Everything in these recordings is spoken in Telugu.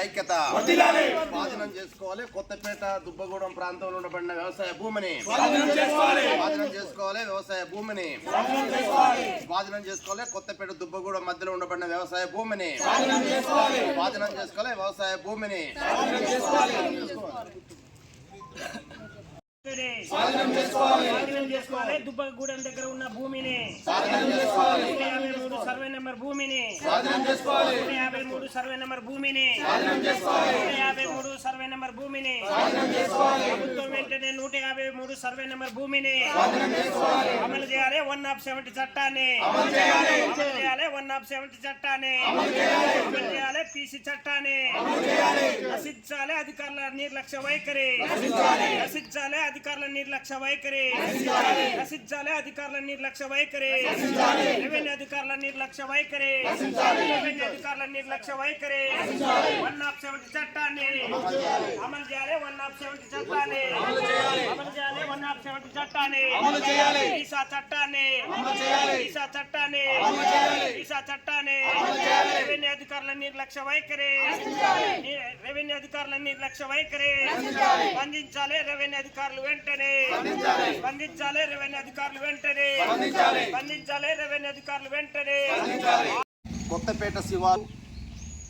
ఐక్యత స్వాధీనం చేసుకోవాలి కొత్తపేట దుబ్బగూడెం ప్రాంతంలో ఉండబడిన వ్యవసాయ భూమిని స్వాధీనం చేసుకోవాలి వ్యవసాయ భూమిని స్వాధీనం చేసుకోవాలి కొత్తపేట దుబ్బగూడెం మధ్యలో ఉండబడిన వ్యవసాయ భూమిని స్వాధీనం చేసుకోవాలి వ్యవసాయ భూమిని స్వాధీనం చేసుకోవాలి దుబ్బగూడెం దగ్గర ఉన్న భూమిని. యాభై మూడు సర్వే నెంబర్ భూమిని. నూట యాభై మూడు సర్వే నెంబర్ భూమిని. నూట యాభై మూడు సర్వే నెంబర్ భూమిని. ప్రభుత్వం వెంటనే నూట యాభై మూడు సర్వే నెంబర్ భూమిని. అమలు చేయాలి వన్ ఆఫ్ సెవెంటీ చట్టాన్ని. అమలు చేయాలి. వన్ ఆఫ్ సెవెంటీ చట్టాన్ని. అమలు చేయాలి. పీసీ చట్టాన్ని. నశించాలి అధికారుల నిర్లక్ష్య వైఖరి. నశించాలి. అధికారుల నిర్లక్ష్య వైఖరి. నశించాలి అధికారుల నిర్లక్ష్య వైఖరి. రెవెన్యూ అధికారుల నిర్లక్ష్య వైఖరి. రెవెన్యూ అధికారుల నిర్లక్ష్య వైఖరి. వన్ ఆఫ్ సెవెంటీ చట్టాన్ని. అమలు చేయాలి. వన్ ఆఫ్ సెవెంటీ చట్టాన్ని. అమలు చేయాలి. వన్ ఆఫ్ సెవెంటీ చట్టాన్ని. ఈసా చట్టాన్ని. ఈసా చట్టాన్ని. ఈసా చట్టాన్ని. రెవెన్యూ అధికారుల నిర్లక్ష్య వైఖరి. రెవెన్యూ అధికారుల నిర్లక్ష్య వైఖరి. స్పందించాలి రెవెన్యూ అధికారులు వెంటనే. స్పందించాలి రెవెన్యూ అధికారులు వెంటనే. స్పందించాలి. రెవెన్యూ అధికారులు వెంటనే. కొత్తపేట శివారు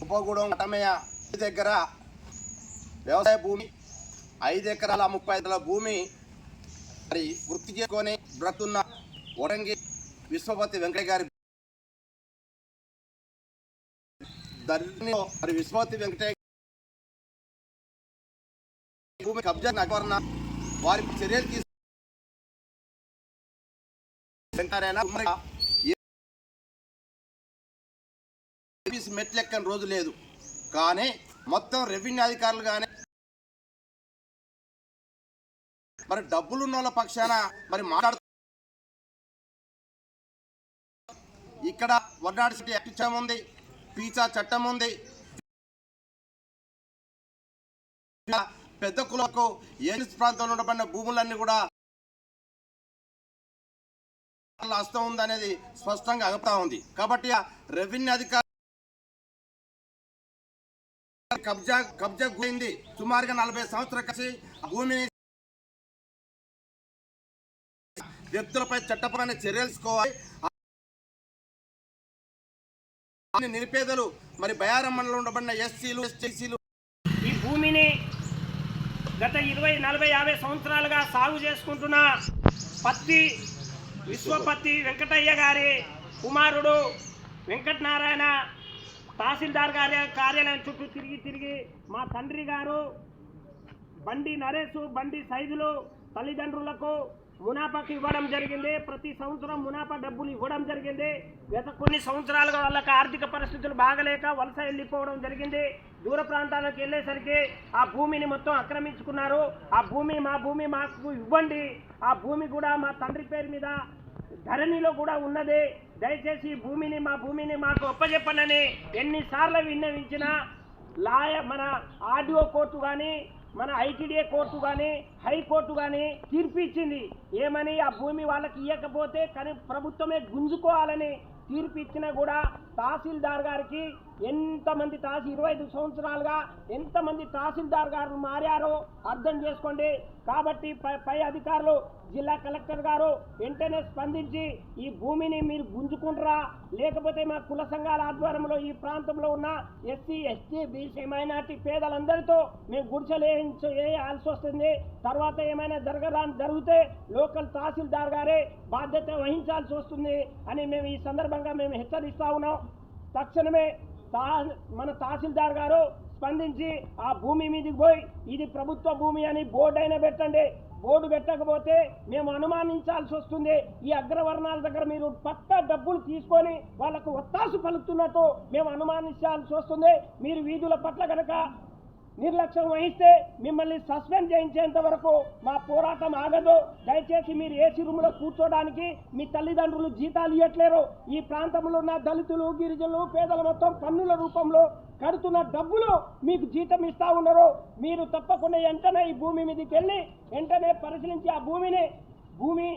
ఉపగూడెం కటమయ్య దగ్గర వ్యవసాయ భూమి ఐదు ఎకరాల ముప్పై ఐదుల భూమి మరి వృత్తి చేసుకొని బ్రతున్న వరంగి విశ్వపతి వెంకయ్య గారి ధరణిలో మరి విశ్వపతి వెంకటయ్య భూమి కబ్జా నగరణ వారి చర్యలు తీసుకు ఏపీసీ మెట్లెక్కని రోజు లేదు. కానీ మొత్తం రెవెన్యూ అధికారులు కానీ మరి డబ్బులు ఉన్న వాళ్ళ పక్షాన మరి మాట్లాడు ఇక్కడ వడ్నాడు సిటీ యాక్ట్ చట్టం ఉంది పీచా చట్టం ఉంది పెద్ద కులకు ఏ ప్రాంతంలో ఉండబడిన భూములన్నీ కూడా వాళ్ళ హస్తం ఉంది అనేది స్పష్టంగా అగపా ఉంది. కాబట్టి రెవెన్యూ అధికారులు కబ్జా కబ్జా పోయింది సుమారుగా నలభై సంవత్సరాలు కలిసి భూమిని వ్యక్తులపై చట్టపరమైన చర్యలు తీసుకోవాలి. నిరుపేదలు మరి బయారం మండలంలో ఉండబడిన ఎస్సీలు ఎస్టీసీలు ఈ భూమిని గత ఇరవై నలభై యాభై సంవత్సరాలుగా సాగు చేసుకుంటున్న పత్తి విశ్వపతి వెంకటయ్య గారి కుమారుడు వెంకటనారాయణ తహసీల్దార్ గారి కార్యాలయం చుట్టూ తిరిగి తిరిగి మా తండ్రి గారు బండి నరేష్ బండి సైజులు తల్లిదండ్రులకు మునాఫాకి ఇవ్వడం జరిగింది. ప్రతి సంవత్సరం మునాఫా డబ్బులు ఇవ్వడం జరిగింది. గత కొన్ని సంవత్సరాలుగా వాళ్ళకి ఆర్థిక పరిస్థితులు బాగలేక వలస వెళ్ళిపోవడం జరిగింది. దూర ప్రాంతాలకు వెళ్ళేసరికి ఆ భూమిని మొత్తం ఆక్రమించుకున్నారు. ఆ భూమి మా భూమి మాకు ఇవ్వండి. ఆ భూమి కూడా మా తండ్రి పేరు మీద ధరణిలో కూడా ఉన్నది. దయచేసి భూమిని మా భూమిని మాకు ఒప్పజెప్పనని ఎన్నిసార్లు విన్నవించినా లాయ మన ఆర్డీఓ కోర్టు కానీ మన ఐటీడీఏ కోర్టు కానీ హైకోర్టు కానీ తీర్పు ఇచ్చింది ఏమని? ఆ భూమి వాళ్ళకి ఇవ్వకపోతే కానీ ప్రభుత్వమే గుంజుకోవాలని తీర్పు ఇచ్చినా కూడా తహసీల్దార్ గారికి ఎంతమంది తహసీల్ ఇరవై ఐదు సంవత్సరాలుగా ఎంతమంది తహసీల్దార్ గారు మారారో అర్థం చేసుకోండి. కాబట్టి పై పై అధికారులు జిల్లా కలెక్టర్ గారు వెంటనే స్పందించి ఈ భూమిని మీరు గుంజుకుంటారా? లేకపోతే మా కుల సంఘాల ఆధ్వర్యంలో ఈ ప్రాంతంలో ఉన్న ఎస్సీ ఎస్టీ బీసీ మైనార్టీ పేదలందరితో మేము గుడిసెలు వేయాల్సి వస్తుంది. తర్వాత ఏమైనా జరగదా జరిగితే లోకల్ తహసీల్దార్ గారే బాధ్యత వహించాల్సి వస్తుంది అని మేము ఈ సందర్భంగా మేము హెచ్చరిస్తా ఉన్నాం. తక్షణమే తా మన తహసీల్దార్ గారు స్పందించి ఆ భూమి మీదకి పోయి ఇది ప్రభుత్వ భూమి అని బోర్డు అయినా పెట్టండి. బోర్డు పెట్టకపోతే మేము అనుమానించాల్సి వస్తుంది. ఈ అగ్రవర్ణాల దగ్గర మీరు పక్క డబ్బులు తీసుకొని వాళ్ళకు ఒత్తాసు పలుకుతున్నట్టు మేము అనుమానించాల్సి వస్తుంది. మీరు వీధుల పట్ల కనుక నిర్లక్ష్యం వహిస్తే మిమ్మల్ని సస్పెండ్ చేయించేంత వరకు మా పోరాటం ఆగదు. దయచేసి మీరు ఏసీ రూమ్లో కూర్చోడానికి మీ తల్లిదండ్రులు జీతాలు ఇవ్వట్లేరు. ఈ ప్రాంతంలో ఉన్న దళితులు గిరిజనులు పేదల మొత్తం పన్నుల రూపంలో కడుతున్న డబ్బులు మీకు జీతం ఇస్తా ఉన్నారు. మీరు తప్పకుండా వెంటనే ఈ భూమి మీదకి వెళ్ళి వెంటనే పరిశీలించి ఆ భూమిని భూమి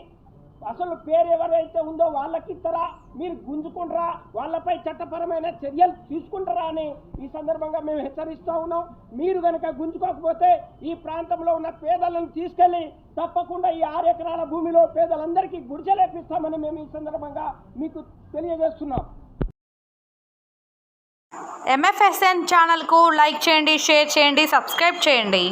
అసలు పేరు ఎవరైతే ఉందో వాళ్ళకి ఇస్తారా మీరు గుంజుకుంటారా వాళ్ళపై చట్టపరమైన చర్యలు తీసుకుంటారా అని ఈ సందర్భంగా మేము హెచ్చరిస్తూ ఉన్నాం. మీరు కనుక గుంజుకోకపోతే ఈ ప్రాంతంలో ఉన్న పేదలను తీసుకెళ్ళి తప్పకుండా ఈ ఆరు ఎకరాల భూమిలో పేదలందరికీ గుడిచెలేపిస్తామని మేము ఈ సందర్భంగా మీకు తెలియజేస్తున్నాం. ఎంఎఫ్ఎస్ఎన్ ఛానల్కు లైక్ చేయండి షేర్ చేయండి సబ్స్క్రైబ్ చేయండి.